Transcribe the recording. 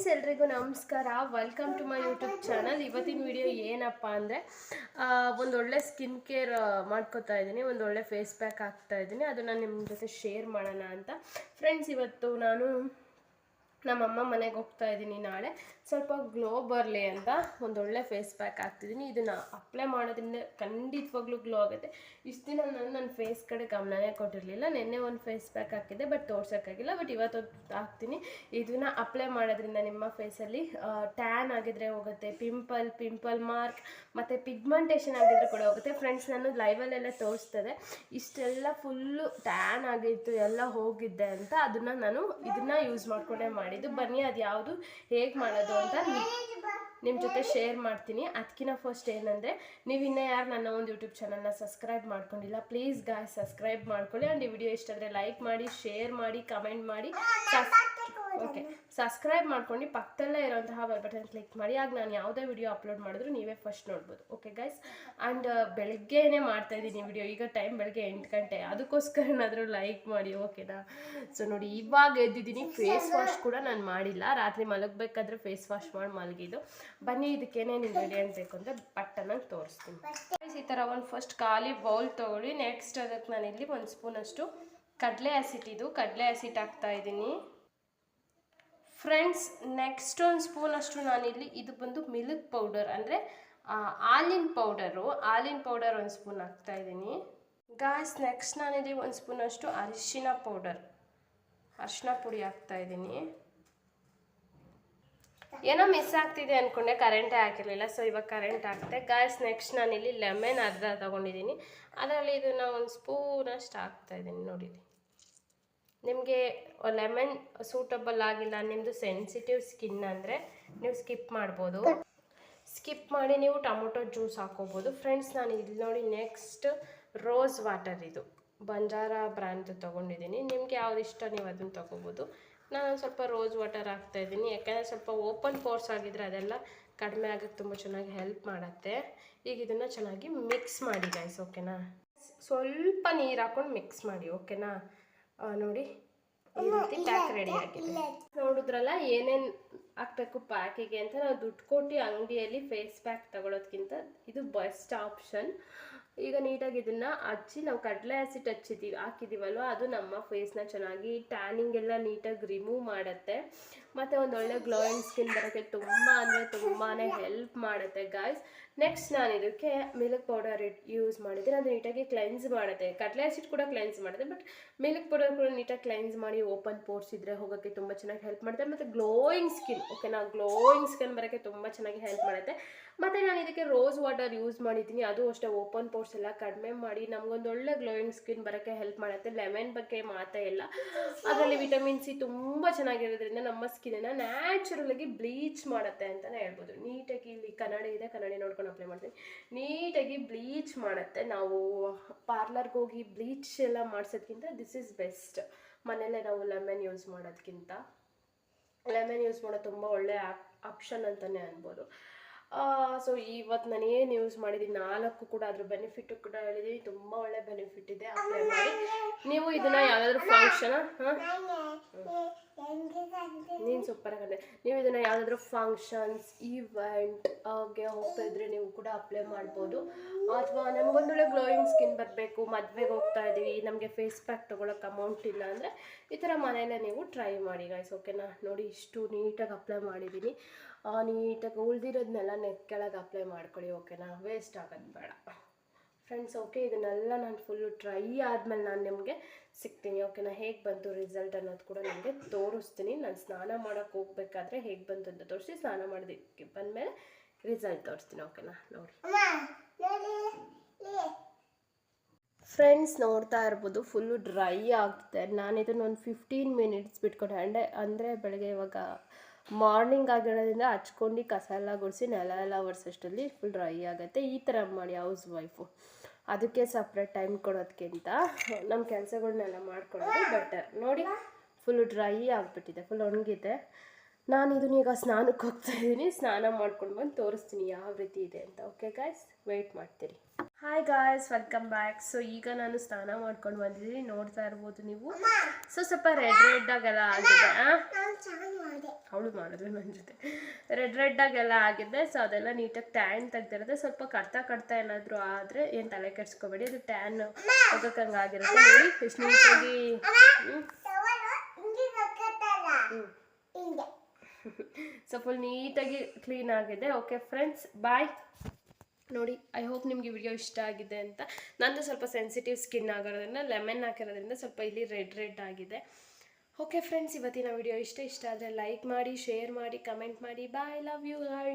Friends, ಎಲ್ರಿಗೂ ನಮಸ್ಕಾರ. Welcome to my YouTube channel ಇವತ್ತಿನ ವಿಡಿಯೋ ಏನಪ್ಪ ಅಂದರೆ ಒಂದೊಳ್ಳೆ ಸ್ಕಿನ್ ಕೇರ್ ಮಾಡ್ಕೋತಾ ಇದ್ದೀನಿ. ಒಂದೊಳ್ಳೆ ಫೇಸ್ ಪ್ಯಾಕ್ ಹಾಕ್ತಾ ಇದ್ದೀನಿ. ಅದನ್ನು ನಿಮ್ಮ ಜೊತೆ ಶೇರ್ ಮಾಡೋಣ ಅಂತ. ಫ್ರೆಂಡ್ಸ್ ಇವತ್ತು ನಾನು ನಮ್ಮಮ್ಮ ಮನೆಗೆ ಹೋಗ್ತಾ ಇದ್ದೀನಿ ನಾಳೆ. ಸ್ವಲ್ಪ ಗ್ಲೋ ಬರಲಿ ಅಂತ ಒಂದೊಳ್ಳೆ ಫೇಸ್ ಪ್ಯಾಕ್ ಹಾಕ್ತಿದ್ದೀನಿ. ಇದನ್ನು ಅಪ್ಲೈ ಮಾಡೋದ್ರಿಂದ ಖಂಡಿತವಾಗ್ಲೂ ಗ್ಲೋ ಆಗುತ್ತೆ. ಇಷ್ಟು ದಿನ ನಾನು ನನ್ನ ಫೇಸ್ ಕಡೆ ಗಮನನೇ ಕೊಟ್ಟಿರಲಿಲ್ಲ. ನಿನ್ನೆ ಒಂದು ಫೇಸ್ ಪ್ಯಾಕ್ ಹಾಕಿದ್ದೆ ಬಟ್ ತೋರ್ಸೋಕ್ಕಾಗಿಲ್ಲ. ಬಟ್ ಇವತ್ತು ಹಾಕ್ತೀನಿ. ಇದನ್ನು ಅಪ್ಲೈ ಮಾಡೋದ್ರಿಂದ ನಿಮ್ಮ ಫೇಸಲ್ಲಿ ಟ್ಯಾನ್ ಆಗಿದ್ರೆ ಹೋಗುತ್ತೆ ಪಿಂಪಲ್ ಪಿಂಪಲ್ ಮಾರ್ಕ್ ಮತ್ತು ಪಿಗ್ಮೆಂಟೇಷನ್ ಆಗಿದ್ರೆ ಕೂಡ ಹೋಗುತ್ತೆ. ಫ್ರೆಂಡ್ಸ್ ನಾನು ಲೈವಲ್ಲೆಲ್ಲ ತೋರಿಸ್ತದೆ. ಇಷ್ಟೆಲ್ಲ ಫುಲ್ಲು ಟ್ಯಾನ್ ಆಗಿತ್ತು, ಎಲ್ಲ ಹೋಗಿದ್ದೆ ಅಂತ ಅದನ್ನು ನಾನು ಇದನ್ನು ಯೂಸ್ ಮಾಡಿಕೊಂಡೇ ಮಾಡಿದ್ದು. ಬನ್ನಿ ಅದು ಯಾವುದು ಹೇಗೆ ಮಾಡೋದು ಅಂತ ನಿಮ್ಮ ಜೊತೆ ಶೇರ್ ಮಾಡ್ತೀನಿ. ಅದಕ್ಕಿಂತ ಫಸ್ಟ್ ಏನಂದರೆ, ನೀವು ಇನ್ನೂ ಯಾರು ನನ್ನ ಒಂದು ಯೂಟ್ಯೂಬ್ ಚಾನಲ್ನ ಸಬ್ಸ್ಕ್ರೈಬ್ ಮಾಡ್ಕೊಂಡಿಲ್ಲ ಪ್ಲೀಸ್ ಗಾಯ್ ಸಬ್ಸ್ಕ್ರೈಬ್ ಮಾಡ್ಕೊಳ್ಳಿ. ಆ್ಯಂಡ್ ಈ ವಿಡಿಯೋ ಇಷ್ಟ ಆದರೆ ಲೈಕ್ ಮಾಡಿ ಶೇರ್ ಮಾಡಿ ಕಮೆಂಟ್ ಮಾಡಿ ಓಕೆ ಸಬ್ಸ್ಕ್ರೈಬ್ ಮಾಡ್ಕೊಂಡು ಪಕ್ಕದಲ್ಲೇ ಇರೋಂತಹ ಬೆಲ್ ಬಟನ್ ಕ್ಲಿಕ್ ಮಾಡಿ ಆಗ ನಾನು ಯಾವುದೇ ವಿಡಿಯೋ ಅಪ್ಲೋಡ್ ಮಾಡಿದ್ರು ನೀವೇ ಫಸ್ಟ್ ನೋಡ್ಬೋದು. ಓಕೆ ಗೈಸ್ ಆ್ಯಂಡ್ ಬೆಳಗ್ಗೆನೇ ಮಾಡ್ತಾ ಇದ್ದೀನಿ ವಿಡಿಯೋ ಈಗ ಟೈಮ್ ಬೆಳಗ್ಗೆ ಎಂಟು ಗಂಟೆ. ಅದಕ್ಕೋಸ್ಕರ ಏನಾದರೂ ಲೈಕ್ ಮಾಡಿ ಓಕೆನಾ ಸೊ ನೋಡಿ ಇವಾಗ ಎದ್ದಿದ್ದೀನಿ. ಫೇಸ್ ವಾಶ್ ಕೂಡ ನಾನು ಮಾಡಿಲ್ಲ. ರಾತ್ರಿ ಮಲಗಬೇಕಾದ್ರೆ ಫೇಸ್ ವಾಶ್ ಮಾಡಿ ಮಲಗಿದ್ದು. ಬನ್ನಿ ಇದಕ್ಕೇನೇನು ಇಂಗ್ರೀಡಿಯೆಂಟ್ ಬೇಕು ಅಂತ ನಂಗೆ ತೋರಿಸ್ತೀನಿ. ಗೈಸ್ ಈ ಥರ ಒಂದು ಫಸ್ಟ್ ಖಾಲಿ ಬೌಲ್ ತೊಗೊಳ್ಳಿ. ನೆಕ್ಸ್ಟ್ ಅದಕ್ಕೆ ನಾನಿಲ್ಲಿ ಒಂದು ಸ್ಪೂನಷ್ಟು ಕಡಲೆ ಹಸಿಟ್ಟಿದ್ದು ಕಡಲೆ ಹಸಿಟ್ ಹಾಕ್ತಾ ಇದ್ದೀನಿ. ಫ್ರೆಂಡ್ಸ್ ನೆಕ್ಸ್ಟ್ ಒಂದು ಸ್ಪೂನ್ ಅಷ್ಟು ನಾನಿಲ್ಲಿ ಇದು ಬಂದು ಮಿಲ್ಕ್ ಪೌಡರ್ ಅಂದರೆ ಹಾಲಿನ ಪೌಡರು ಹಾಲಿನ ಪೌಡರ್ ಒಂದು ಸ್ಪೂನ್ ಹಾಕ್ತಾ ಇದ್ದೀನಿ. ಗಾಯ್ಸ್ ನೆಕ್ಸ್ಟ್ ನಾನಿಲ್ಲಿ ಒಂದು ಸ್ಪೂನ್ ಅಷ್ಟು ಅರಿಶಿನ ಪೌಡರ್ ಅರಿಶಿನ ಪುಡಿ ಹಾಕ್ತಾ ಇದ್ದೀನಿ. ಏನೋ ಮಿಸ್ ಆಗ್ತಿದೆ ಅಂದ್ಕೊಂಡೆ ಕರೆಂಟೇ ಹಾಕಿರಲಿಲ್ಲ ಸೊ ಇವಾಗ ಕರೆಂಟ್ ಹಾಕ್ತೆ ಗಾಯ್ಸ್ ನೆಕ್ಸ್ಟ್ ನಾನಿಲ್ಲಿ ಲೆಮನ್ ಅರ್ಧ ತೊಗೊಂಡಿದ್ದೀನಿ. ಅದರಲ್ಲಿ ಇದನ್ನು ಒಂದು ಸ್ಪೂನಷ್ಟು ಹಾಕ್ತಾ ಇದ್ದೀನಿ, ನೋಡಿರಿ. ನಿಮಗೆ ಲೆಮನ್ ಸೂಟಬಲ್ ಆಗಿಲ್ಲ ನಿಮ್ಮದು ಸೆನ್ಸಿಟಿವ್ ಸ್ಕಿನ್ ಅಂದರೆ ನೀವು ಸ್ಕಿಪ್ ಮಾಡ್ಬೋದು. ಸ್ಕಿಪ್ ಮಾಡಿ ನೀವು ಟೊಮೊಟೊ ಜ್ಯೂಸ್ ಹಾಕೋಬೋದು ಫ್ರೆಂಡ್ಸ್ ನಾನು ಇಲ್ಲಿ ನೋಡಿ ನೆಕ್ಸ್ಟ್ ರೋಸ್ ವಾಟರ್ ಇದು. ಬಂಜಾರ ಬ್ರ್ಯಾಂಡ್ ತೊಗೊಂಡಿದ್ದೀನಿ. ನಿಮಗೆ ಯಾವ್ದು ಇಷ್ಟ ನೀವು ಅದನ್ನು ತೊಗೋಬೋದು. ನಾನು ಸ್ವಲ್ಪ ರೋಸ್ ವಾಟರ್ ಹಾಕ್ತಾ ಇದ್ದೀನಿ. ಯಾಕಂದರೆ ಸ್ವಲ್ಪ ಓಪನ್ ಪೋರ್ಸ್ ಆಗಿದ್ರೆ ಅದೆಲ್ಲ ಕಡಿಮೆ ಆಗೋಕ್ಕೆ ತುಂಬ ಚೆನ್ನಾಗಿ ಹೆಲ್ಪ್ ಮಾಡುತ್ತೆ. ಈಗ ಇದನ್ನು ಚೆನ್ನಾಗಿ ಮಿಕ್ಸ್ ಮಾಡಿ ಗೈಸ್ ಓಕೆನಾ ಸ್ವಲ್ಪ ನೀರು ಹಾಕೊಂಡು ಮಿಕ್ಸ್ ಮಾಡಿ ಓಕೆನಾ ನೋಡಿ. ಈ ರೀತಿ ಪ್ಯಾಕ್ ರೆಡಿ ಆಗಿದೆ. ನೋಡಿದ್ರಲ್ಲ ಏನೇನು ಹಾಕ್ಬೇಕು ಪ್ಯಾಕಿಗೆ ಅಂತ ನಾವು ದುಡ್ಡು ಕೊಟ್ಟು ಅಂಗಡಿಯಲ್ಲಿ ಫೇಸ್ ಪ್ಯಾಕ್ ತಗೊಳ್ಳೋದ್ಕಿಂತ ಇದು ಬೆಸ್ಟ್ ಆಪ್ಷನ್ ಈಗ ನೀಟಾಗಿ ಇದನ್ನ ಹಚ್ಚಿ ನಾವು ಕಡಲೆ ಆಸಿಡ್ ಹಚ್ಚಿದ್ದೀವಿ ಹಾಕಿದ್ದೀವಲ್ವ ಅದು ನಮ್ಮ ಫೇಸ್ನ ಚೆನ್ನಾಗಿ ಟ್ಯಾನಿಂಗ್ ಎಲ್ಲ ನೀಟಾಗಿ ರಿಮೂವ್ ಮಾಡುತ್ತೆ. ಮತ್ತು ಒಂದೊಳ್ಳೆ ಗ್ಲೋಯಿಂಗ್ ಸ್ಕಿನ್ ಬರೋಕ್ಕೆ ತುಂಬ ಅಂದರೆ ತುಂಬಾ ಹೆಲ್ಪ್ ಮಾಡುತ್ತೆ ಗಾಯ್ಸ್ ನೆಕ್ಸ್ಟ್ ನಾನು ಇದಕ್ಕೆ ಮಿಲ್ಕ್ ಪೌಡರ್ ಯೂಸ್ ಮಾಡಿದ್ದೀನಿ. ಅದು ನೀಟಾಗಿ ಕ್ಲೆನ್ಸ್ ಮಾಡುತ್ತೆ. ಕಡಲೆ ಆಸಿಡ್ ಕೂಡ ಕ್ಲೆನ್ಸ್ ಮಾಡುತ್ತೆ ಬಟ್ ಮಿಲ್ಕ್ ಪೌಡರ್ ಕೂಡ ನೀಟಾಗಿ ಕ್ಲೆನ್ಸ್ ಮಾಡಿ ಓಪನ್ ಪೋರ್ಸ್ ಇದ್ದರೆ ಹೋಗೋಕ್ಕೆ ತುಂಬ ಚೆನ್ನಾಗಿ ಹೆಲ್ಪ್ ಮಾಡುತ್ತೆ. ಮತ್ತು ಗ್ಲೋಯಿಂಗ್ ಸ್ಕಿನ್ ಓಕೆನಾ ಗ್ಲೋಯಿಂಗ್ ಸ್ಕಿನ್ ಬರೋಕ್ಕೆ ತುಂಬ ಚೆನ್ನಾಗಿ ಹೆಲ್ಪ್ ಮಾಡುತ್ತೆ. ಮತ್ತು ನಾನು ಇದಕ್ಕೆ ರೋಸ್ ವಾಟರ್ ಯೂಸ್ ಮಾಡಿದ್ದೀನಿ. ಅದು ಅಷ್ಟೇ ಓಪನ್ ಪೋರ್ಸ್ ಎಲ್ಲ ಕಡಿಮೆ ಮಾಡಿ ನಮಗೊಂದು ಒಳ್ಳೆ ಗ್ಲೋಯಿಂಗ್ ಸ್ಕಿನ್ ಬರೋಕ್ಕೆ ಹೆಲ್ಪ್ ಮಾಡುತ್ತೆ. ಲೆಮನ್ ಬಗ್ಗೆ ಮಾತೇ ಇಲ್ಲ. ಅದರಲ್ಲಿ ವಿಟಮಿನ್ ಸಿ ತುಂಬ ಚೆನ್ನಾಗಿರೋದ್ರಿಂದ ನಮ್ಮ ಸ್ಕಿನ್ನನ್ನು ನ್ಯಾಚುರಲಾಗಿ ಬ್ಲೀಚ್ ಮಾಡುತ್ತೆ ಅಂತಲೇ ಹೇಳ್ಬೋದು. ನೀಟಾಗಿ ಇಲ್ಲಿ ಕನ್ನಡಿ ಇದೆ, ಕನ್ನಡಿ ನೋಡ್ಕೊಂಡು ಅಪ್ಲೈ ಮಾಡ್ತೀನಿ. ನೀಟಾಗಿ ಬ್ಲೀಚ್ ಮಾಡುತ್ತೆ. ನಾವು ಪಾರ್ಲರ್ಗೆ ಹೋಗಿ ಬ್ಲೀಚ್ ಎಲ್ಲ ಮಾಡಿಸೋದ್ಕಿಂತ ದಿಸ್ ಇಸ್ ಬೆಸ್ಟ್ ಮನೆಯಲ್ಲೇ ನಾವು ಲೆಮನ್ ಯೂಸ್ ಮಾಡೋದ್ಕಿಂತ. ಲೆಮನ್ ಯೂಸ್ ಮಾಡೋದು ತುಂಬ ಒಳ್ಳೆ ಆಪ್ಷನ್ ಅಂತಲೇ ಅನ್ಬೋದು. ಸೊ ಇವತ್ತು ನಾನು ಏನು ಯೂಸ್ ಮಾಡಿದ್ದೀನಿ ನಾಲ್ಕು ಕೂಡ ಅದ್ರ ಬೆನಿಫಿಟ್ ಕೂಡ ಹೇಳಿದ್ದೀನಿ ತುಂಬ ಒಳ್ಳೆ ಬೆನಿಫಿಟ್ ಇದೆ ಅಪ್ಲೈ ಮಾಡಿ. ನೀವು ಇದನ್ನು ಯಾವುದಾದ್ರೂ ಫಂಕ್ಷನ್ ಹಾಂ? ನೀನು ಸೂಪರ್ ಆಗಿದೆ ನೀವು ಇದನ್ನು ಯಾವುದಾದ್ರೂ ಫಂಕ್ಷನ್ಸ್ ಈವೆಂಟ್ಗೆ ಹೋಗ್ತಾ ಇದ್ರೆ ನೀವು ಕೂಡ ಅಪ್ಲೈ ಮಾಡ್ಬೋದು. ಅಥವಾ ನಮಗೊಂದೊಳ್ಳೆ ಗ್ಲೋಯಿಂಗ್ ಸ್ಕಿನ್ ಬರಬೇಕು, ಮದುವೆಗೆ ಹೋಗ್ತಾ ಇದ್ದೀವಿ ನಮಗೆ ಫೇಸ್ ಪ್ಯಾಕ್ ತೊಗೊಳಕ್ಕೆ ಅಮೌಂಟ್ ಇಲ್ಲ ಅಂದರೆ ಈ ಥರ ಮನೆಯಲ್ಲೇ ನೀವು ಟ್ರೈ ಮಾಡಿ ಗಾಯ್ಸ್ ಓಕೆನಾ ನೋಡಿ ಇಷ್ಟು ನೀಟಾಗಿ ಅಪ್ಲೈ ಮಾಡಿದ್ದೀನಿ ನೀಟಾಗಿ ಉಳಿದಿರೋದನ್ನೆಲ್ಲ ನೆಕ್ ಕೆಳಗೆ ಅಪ್ಲೈ ಮಾಡ್ಕೊಳ್ಳಿ ಓಕೆನಾ ವೇಸ್ಟ್ ಆಗೋದು ಬೇಡ. ಫ್ರೆಂಡ್ಸ್ ಓಕೆ ಇದನ್ನೆಲ್ಲ ನಾನು ಫುಲ್ಲು ಟ್ರೈ ಆದಮೇಲೆ ನಾನು ನಿಮಗೆ ಸಿಗ್ತೀನಿ ಓಕೆನಾ ಹೇಗೆ ಬಂತು ರಿಸಲ್ಟ್ ಅನ್ನೋದು ಕೂಡ ನಿಮಗೆ ತೋರಿಸ್ತೀನಿ. ನಾನು ಸ್ನಾನ ಮಾಡೋಕ್ಕೆ ಹೋಗ್ಬೇಕಾದ್ರೆ ಹೇಗೆ ಬಂತು ಅಂತ ತೋರಿಸಿ ಸ್ನಾನ ಮಾಡೋದಕ್ಕೆ ಬಂದಮೇಲೆ ರಿಸಲ್ಟ್ ತೋರಿಸ್ತೀನಿ ಓಕೆನಾ ನೋಡಿ. ಫ್ರೆಂಡ್ಸ್ ನೋಡ್ತಾ ಇರ್ಬೋದು ಫುಲ್ಲು ಡ್ರೈ ಆಗುತ್ತೆ ನಾನು ಇದನ್ನು ಒಂದು ಫಿಫ್ಟೀನ್ ಮಿನಿಟ್ಸ್ ಬಿಟ್ಕೊಂಡೆ. ಅಂಡೆ ಅಂದರೆ ಬೆಳಗ್ಗೆ ಇವಾಗ ಮಾರ್ನಿಂಗ್ ಆಗಿರೋದ್ರಿಂದ ಹಚ್ಕೊಂಡು ಕಸ ಎಲ್ಲ ಗುಡಿಸಿ ನೆಲ ಎಲ್ಲ ಒರೆಸೋಷ್ಟರಲ್ಲಿ ಫುಲ್ ಡ್ರೈ ಆಗುತ್ತೆ. ಈ ಥರ ಮಾಡಿ ಹೌಸ್ ವೈಫು ಅದಕ್ಕೆ ಸಪ್ರೇಟ್ ಟೈಮ್ ಕೊಡೋದಕ್ಕಿಂತ ನಮ್ಮ ಕೆಲಸಗಳನ್ನೆಲ್ಲ ಮಾಡ್ಕೊಳ್ಳೋದು ಬೆಟರ್ ನೋಡಿ ಫುಲ್ಲು ಡ್ರೈ ಆಗಿಬಿಟ್ಟಿದೆ ಫುಲ್ ಒಣಗಿದೆ. ನಾನು ಇದನ್ನ ಈಗ ಸ್ನಾನಕ್ಕೆ ಹೋಗ್ತಾ ಇದ್ದೀನಿ. ಸ್ನಾನ ಮಾಡ್ಕೊಂಡು ಬಂದು ತೋರಿಸ್ತೀನಿ ಯಾವ ರೀತಿ ಇದೆ ಅಂತ. ಓಕೆ ಗಾಯ್ಸ್ ವೆಯ್ಟ್ ಮಾಡ್ತೀರಿ. Hi guys welcome back so ಈಗ ನಾನು ಸ್ನಾನ ಮಾಡ್ಕೊಂಡು ಬಂದಿದ್ದೀನಿ. ನೋಡ್ತಾ ಇರ್ಬೋದು ನೀವು. ಸೊ ಸ್ವಲ್ಪ ರೆಡ್ ರೆಡ್ ಆಗೆಲ್ಲ ಆಗಿದೆ ಅವಳು ಮಾಡಿದ್ರೆ ನನ್ನ ಜೊತೆ. ರೆಡ್ ರೆಡ್ ಆಗೆಲ್ಲ ಆಗಿದೆ. ಸೊ ಅದೆಲ್ಲ ನೀಟಾಗಿ ಟ್ಯಾನ್ ತೆಗ್ದಿರುತ್ತೆ. ಸ್ವಲ್ಪ ಕಡ್ತಾ ಕಡ್ತಾ ಏನಾದರೂ ಆದರೆ ಏನು ತಲೆ ಕೆಡ್ಸ್ಕೊಬೇಡಿ. ಅದು ಟ್ಯಾನ್ ಹೋಗಕ್ಕಂಗೆ ಆಗಿರುತ್ತೆ ನೋಡಿ ಎಷ್ಟು ನೀಟಾಗಿ ಹ್ಮ್. ಸೊ ಫುಲ್ ನೀಟಾಗಿ ಕ್ಲೀನ್ ಆಗಿದೆ. ಓಕೆ ಫ್ರೆಂಡ್ಸ್ ಬಾಯ್ ನೋಡಿ ಐ ಹೋಪ್ ನಿಮಗೆ ವಿಡಿಯೋ ಇಷ್ಟ ಆಗಿದೆ ಅಂತ. ನಂದು ಸ್ವಲ್ಪ ಸೆನ್ಸಿಟಿವ್ ಸ್ಕಿನ್ ಆಗಿರೋದ್ರಿಂದ ಲೆಮನ್ ಹಾಕಿರೋದ್ರಿಂದ ಸ್ವಲ್ಪ ಇಲ್ಲಿ ರೆಡ್ ರೆಡ್ ಆಗಿದೆ. ಓಕೆ ಫ್ರೆಂಡ್ಸ್ ಇವತ್ತಿನ ವಿಡಿಯೋ ಇಷ್ಟ ಇಷ್ಟ ಆದರೆ ಲೈಕ್ ಮಾಡಿ ಶೇರ್ ಮಾಡಿ ಕಮೆಂಟ್ ಮಾಡಿ. Bye love you bye